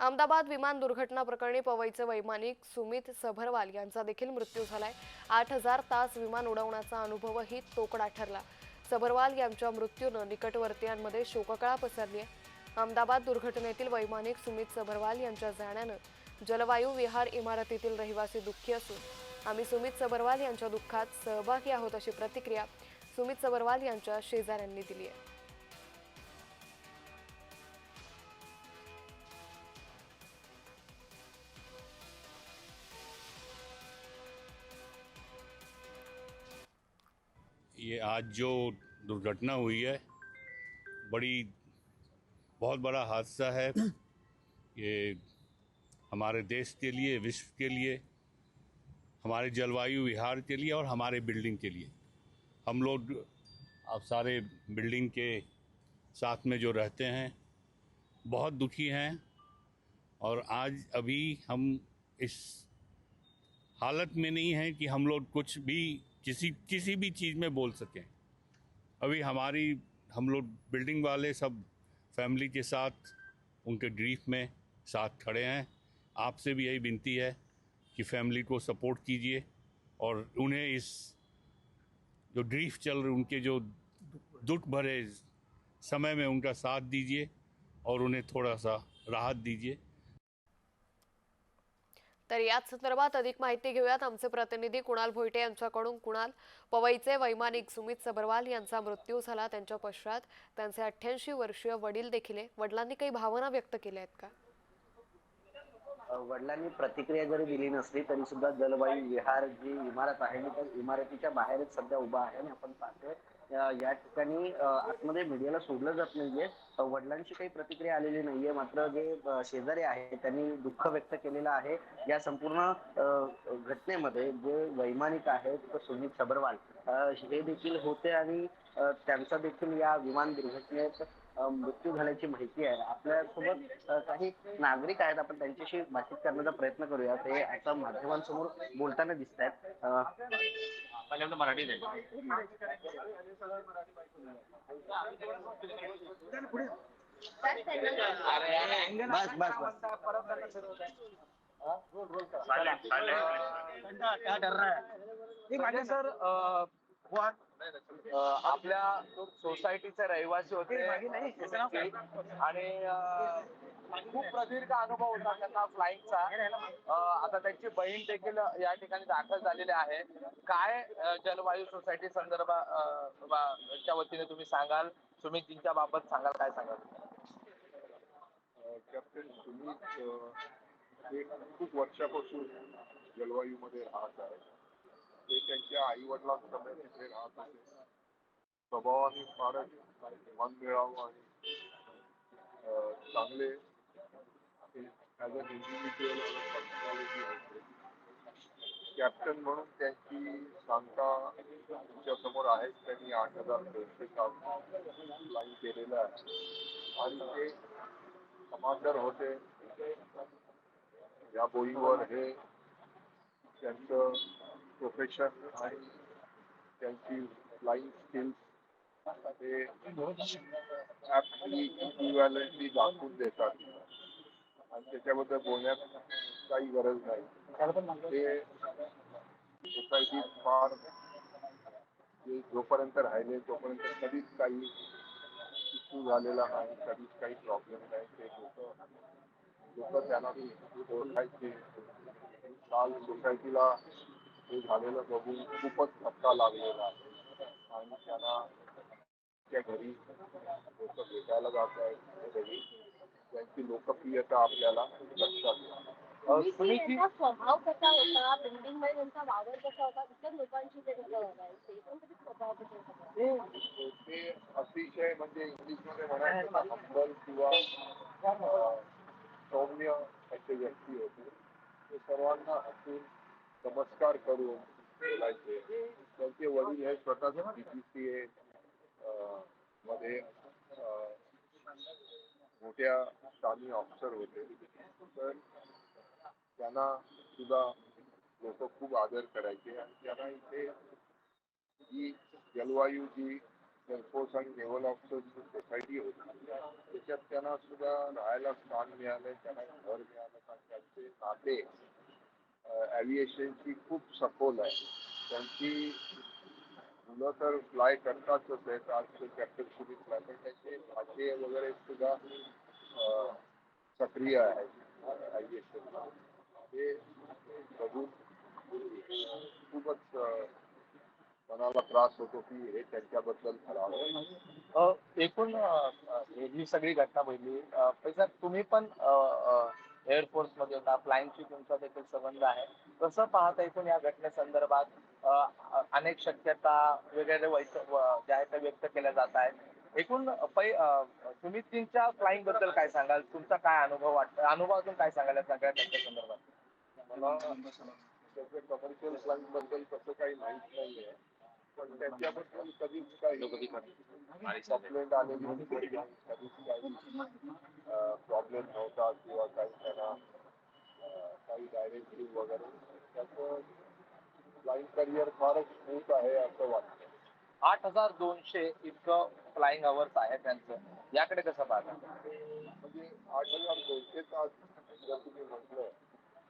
अहमदाबाद विमान दुर्घटना प्रकरणी पवईचे वैमानिक सुमित सभरवाल यांचा देखील मृत्यू झालाय. आठ हजार तास विमान उडवण्याचा अनुभवही तोकडा ठरला. सभरवाल यांच्या मृत्यूनं निकटवर्तीयांमध्ये शोककळा पसरली आहे अहमदाबाद दुर्घटनेतील वैमानिक सुमित सभरवाल यांच्या जाण्यानं जलवायू विहार इमारतीतील रहिवासी दुःखी असून आम्ही सुमित सबरवाल यांच्या दुःखात सहभागी आहोत अशी प्रतिक्रिया सुमित सबरवाल यांच्या शेजाऱ्यांनी दिली आहे ये आज जो दुर्घटना हुई है, बड़ी, बहुत बड़ा हादसा है। ये हमारे देश के लिए, विश्व के लिए, हमारे जलवायु विहार के लिए और हमारे बिल्डिंग के लिए। हम लोग अब सारे बिल्डिंग के साथ में जो रहते हैं, बहुत दुखी हैं और आज अभी हम इस हालत में नहीं हैं कि हम लोग कुछ भी किसी किसी भी चीज़ में बोल सकें। अभी हमारी, हम लोग बिल्डिंग वाले सब फैमिली के साथ, उनके ग्रीफ में साथ खड़े हैं। आपसे भी यही विनती है कि फैमिली को सपोर्ट कीजिए और उन्हें इस, जो ग्रीफ चल रहे, उनके जो दुख भरे समय में उनका साथ दीजिए और उन्हें थोड़ा सा राहत दीजिए। तर याच संदर्भात अधिक माहिती घेऊयात. आमचे प्रतिनिधी कुणाल भोईटे यांच्याकडून. कुणाल पवईचे वैमानिक सुमित सबरवाल यांचा मृत्यू झाला त्यांच्या पश्चात. त्यांचे अठ्ठ्याऐंशी वर्षीय वडील देखील आहे. वडिलांनी काही भावना व्यक्त केल्या आहेत का? वडिलांनी प्रतिक्रिया जरी दिली नसली तरी सुद्धा जलवायू विहार जी इमारत आहे इमारतीच्या बाहेरच सध्या उभा आहे आणि आपण पाहतोय. या ठिकाणी आतमध्ये मीडियाला सोडलं जात नाहीये. वडिलांची काही प्रतिक्रिया आलेली नाहीये. मात्र जे शेजारी आहे त्यांनी दुःख व्यक्त केलेलं आहे. या संपूर्ण घटनेमध्ये जे वैमानिक आहेत सुनील सबरवाल. हे देखील होते आणि त्यांचा देखील या विमान दुर्घटनेत मृत्यू झाल्याची माहिती आहे. आपल्यासोबत काही नागरिक आहेत. आपण त्यांच्याशी बातचीत करण्याचा प्रयत्न करूया ते आता माध्यमांसमोर बोलताना दिसत आहेत पहिल्यांदा मराठी जाईल बस बस बस. म्हणजे सर आपल्या सोसायटीचे रहिवासी होते. आणि खूप प्रदीर्घ अनुभव होता त्यांना फ्लाईंगचा आता त्यांची बहीण देखील या ठिकाणी दाखल झालेली आहे. काय जलवायू सोसायटी संदर्भाच्या वतीने तुम्ही सांगाल? सुमितजींच्या बाबत सांगाल काय सांगाल? कॅप्टन सुमित अ, खूप वर्षापासून जलवायूमध्ये राहत आहे. ते त्यांच्या आई वडिलांप्रमाणे तिथे राहत होते स्वभावाने फारच मनमिळावू आणि चांगले इंडिव्हिज्युअल कॅप्टन म्हणून त्यांची सांगता तुमच्यासमोर आहे त्यांनी आठ हजार दोनशे तास केलेलं आहे. आणि ते कमांडर होते. या बोईवर हे त्यांचं प्रोफेशन आणि त्यांची फ्लाईंग स्किल्स हे ॲप्टली इक्विव्हॅलंटली दाखवून देतात. आणि त्याच्याबद्दल बोलण्यात काही गरज नाही. ते सोसायटीत फार जोपर्यंत राहिले तोपर्यंत कधीच काही इश्यू झालेला नाही कधीच काही प्रॉब्लेम नाही. ते लोक लोक त्यांना ओळखायचे. काल सोसायटीला हे झालेलं बघून खूपच धक्का लागलेला आहे. आणि त्यांना त्या घरी लोक भेटायला जात आहेत. घरी त्यांची लोकप्रियता आपल्याला लक्षात येते अ, सुमितजी त्यांचा स्वभाव कसा होता बिल्डिंगमध्ये त्यांचा वावर कसा होता इतर लोकांशी ते कसं वागायचे? एकंदरीत स्वभाव कसा होता? ते ते अतिशय म्हणजे म्हणायचं हंबल किंवा अं, सौम्य असे व्यक्ती होते. ते सर्वांना हसून नमस्कार करून बोलायचे. त्यांचे वडील हे स्वतःच बीपीसीए मध्ये मोठ्या स्थानी ऑफिसर होते. तर त्यांना सुद्धा लोक खूप आदर करायचे आणि त्यांना इथे जी जलवायू जी एअरफोर्स आणि नेव्हल ऑफिसर सोसायटी होती त्याच्यात त्यांना सुद्धा राहायला स्थान मिळालं त्यांना घर मिळालं. कारण त्यांचे नाते ॲव्हिएशनची खूप सखोल आहे. त्यांची मुलं तर फ्लाय करतातच आहेत आज ते कॅप्टन सुनील फ्लाय पण त्यांचे भाचे वगैरे सुद्धा सक्रिय आहेत ॲव्हिएशनला हे बघून खूपच मनाला त्रास होतो की हे त्यांच्याबद्दल करावं एकूण अ, ही जी सगळी घटना घडली. पैसा तुम्ही पण एअरफोर्समध्ये होता. फ्लाईंगशी तुमचा देखील संबंध आहे. कसं पाहता एकूण या घटनेसंदर्भात अनेक शक्यता वगैरे ज्या आहेत त्या व्यक्त केल्या जात आहेत. एकूण पै अ, सुमितजींच्या फ्लाईंगबद्दल काय सांगाल? तुमचा काय अनुभव वाटतो अनुभवातून काय सांगाल सगळ्या त्यांच्या संदर्भात मला कमर्शियल फ्लाईटबद्दल तसं काही माहीत नाहीये. पण त्याच्याबद्दल कधीच काही कंप्लेंट आलेली. कधीच काही प्रॉब्लेम नव्हता किंवा काही त्यांना काही डायरेक्टिव्ह वगैरे. त्याचं फ्लाईंग करिअर फारच स्मूथ आहे असं वाटतं आठ हजार दोनशे इतकं फ्लाईंग अवर्स आहे त्यांचं. याकडे कसं पाहता? म्हणजे आठ हजार दोनशे तास जर तुम्ही म्हटलं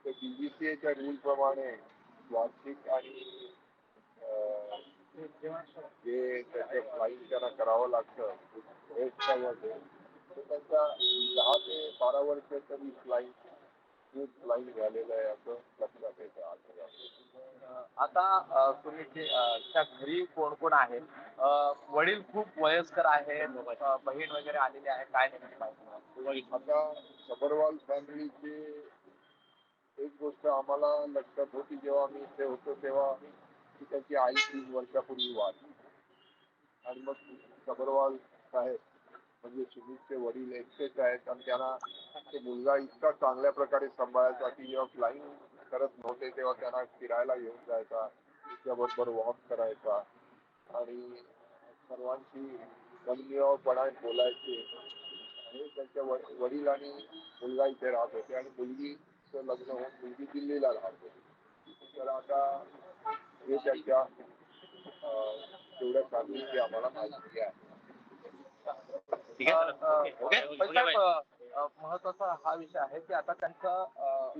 तर बीबीसीएच्या रूल प्रमाणे वार्षिक आणि जे त्याचे फ्लाईंग त्याला करावं लागतं हेल्थच्या मध्ये तर त्यांचा दहा ते बारा वर्ष तरी फ्लाईंग खूप फ्लाईंग झालेलं आहे असं लक्षात येतं आठ आता तुम्ही जे, त्या घरी कोण कोण आहेत वडील खूप वयस्कर आहेत बहीण वगैरे आलेली आहे काय नाही. आता सबरवाल फॅमिलीची एक गोष्ट आम्हाला लक्षात होती जेव्हा आम्ही इथे होतो तेव्हा की त्यांची आई तीन वर्षापूर्वी वाढली आणि मग सबरवाल साहेब म्हणजे सुमितचे वडील एकटेच आहेत आणि त्यांना ते मुलगा इतका चांगल्या प्रकारे सांभाळायचा की जेव्हा फ्लाईंग करत नव्हते तेव्हा त्यांना फिरायला घेऊन जायचा त्याच्याबरोबर वॉक करायचा. आणि सर्वांशी मनमिळावपणाने बोलायचे. आणि त्यांच्या व- वडील आणि मुलगा इथे राहत होते. आणि मुलगीचं लग्न होऊन मुलगी दिल्लीला राहत होती. तर आता हे त्यांच्या तेवढ्या फॅमिलीची आम्हाला माहिती आहे. महत्त्वाचा हा विषय आहे की आता त्यांचं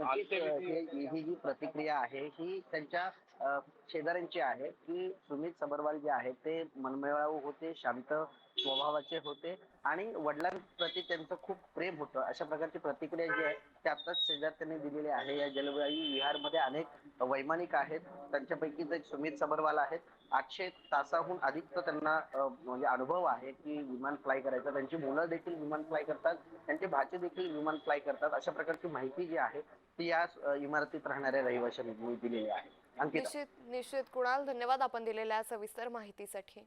ही जी प्रतिक्रिया आहे ही त्यांच्या अ, शेजाऱ्यांची आहे की सुमित सबरवाल जे आहे ते मनमिळावू होते शांत स्वभावाचे होते आणि वडिलांप्रती त्यांचं खूप प्रेम होतं. अशा प्रकारची प्रतिक्रिया जी आहे ती आताच शेजारच्यांनी दिलेली आहे. या जलवायू विहारमध्ये अनेक वैमानिक आहेत. त्यांच्यापैकी जे सुमित सबरवाल आहेत. आठशे तासाहून अधिकचा त्यांना अ, म्हणजे अनुभव आहे की विमान फ्लाय करायचा. त्यांची मुलं देखील विमान फ्लाय करतात. त्यांचे भाचे देखील विमान फ्लाय करतात. अशा प्रकारची माहिती जी आहे ती या अ, इमारतीत राहणाऱ्या रहिवाशांनी दिलेली आहे. निश्चित निश्चित कुणाल धन्यवाद आपण दिलेल्या सविस्तर माहितीसाठी.